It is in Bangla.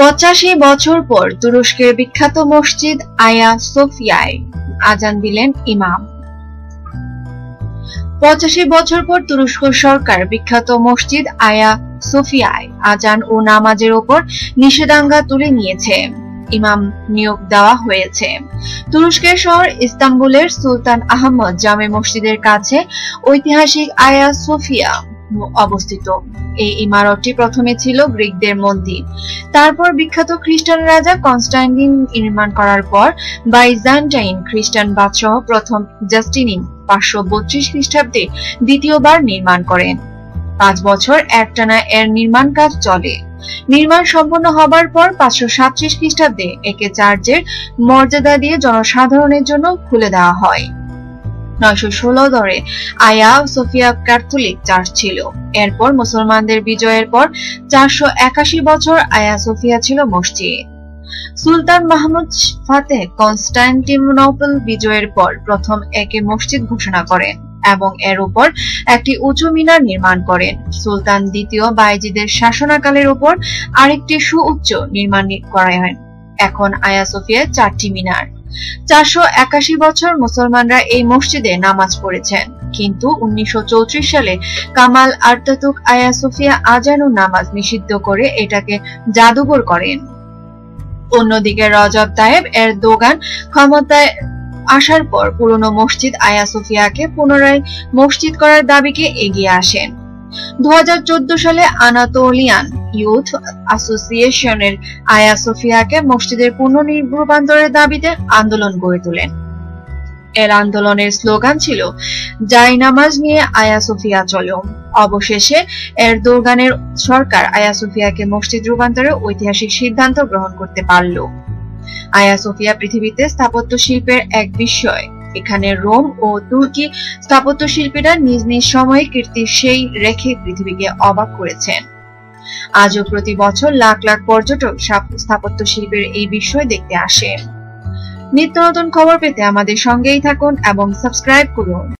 পঁচাশি বছর পর তুরস্কের বিখ্যাত মসজিদ আয়া সোফিয়ায় আজান দিলেন ইমাম। পঁচাশি বছর পর তুরস্ক সরকার বিখ্যাত মসজিদ আয়া সোফিয়ায় আজান ও নামাজের ওপর নিষেধাজ্ঞা তুলে নিয়েছে। ইমাম নিয়োগ দেওয়া হয়েছে। তুরস্কের শহর ইস্তাম্বুলের সুলতান আহমদ জামে মসজিদের কাছে ঐতিহাসিক আয়া সোফিয়া অবস্থিত। এই ইমারতটি প্রথমে ছিল গ্রিকদের মন্দির। তারপর বিখ্যাত খ্রিস্টান রাজা কনস্টান্টিন নির্মাণ করার পর বাইজান্টাইন খ্রিস্টান বাদশাহ প্রথম জাস্টিনিন পাঁচশো বত্রিশ খ্রিস্টাব্দে দ্বিতীয়বার নির্মাণ করেন। পাঁচ বছর একটানা এর নির্মাণ কাজ চলে। নির্মাণ সম্পন্ন হবার পর পাঁচশো সাতত্রিশ খ্রিস্টাব্দে একে চার্চের মর্যাদা দিয়ে জনসাধারণের জন্য খুলে দেওয়া হয়। নয়শো ষোলো ধরে আয়া সোফিয়া ক্যাথলিক চার্চ ছিল। এরপর মুসলমানদের বিজয়ের পর চারশো একাশি বছর আয়া সোফিয়া ছিল মসজিদ। সুলতান মাহমুদ ফাতেহ কনস্টান্টিনোপল বিজয়ের পর প্রথম একে মসজিদ ঘোষণা করেন এবং এর উপর একটি উঁচু মিনার নির্মাণ করেন। সুলতান দ্বিতীয় বাইজিদের শাসনাকালের উপর আরেকটি সুউচ্চ নির্মাণ করা হয়। এখন আয়া সোফিয়া চারটি মিনার। চারশো একাশি বছর মুসলমানরা এই মসজিদে নামাজ পড়েছেন। কিন্তু উনিশশো সালে কামাল আর্তাতুক আয়া সুফিয়া আজানু নামাজ নিষিদ্ধ করে এটাকে জাদুঘর করেন। অন্যদিকে রজব তায়েব এর দোগান ক্ষমতায় আসার পর পুরনো মসজিদ আয়া সুফিয়াকে পুনরায় মসজিদ করার দাবিকে এগিয়ে আসেন। দু হাজার চোদ্দ সালে আনাতোলিয়ান ইউথ অ্যাসোসিয়েশনের আয়া সোফিয়াকে মসজিদের পুনর্নির্বান্তরের দাবিতে আন্দোলন গড়ে তোলেন। এর আন্দোলনের স্লোগান ছিল জাই নামাজ নিয়ে আয়া সোফিয়া চলো। অবশেষে এর দোরগানের সরকার আয়া সোফিয়াকে মসজিদ রূপান্তরে ঐতিহাসিক সিদ্ধান্ত গ্রহণ করতে পারল। আয়া সোফিয়া পৃথিবীতে স্থাপত্য শিল্পের এক বিষয় এখানে রোম ও তুর্কি স্থাপত্য শিল্পীরা নিজ নিজ সময়ে কীর্তি সেই রেখে পৃথিবীকে অবাক করেছেন। আজও প্রতি বছর লাখ লাখ পর্যটক স্থাপত্য শিল্পের এই বিষয় দেখতে আসে। নিত্য নতুন খবর পেতে আমাদের সঙ্গেই থাকুন এবং সাবস্ক্রাইব করুন।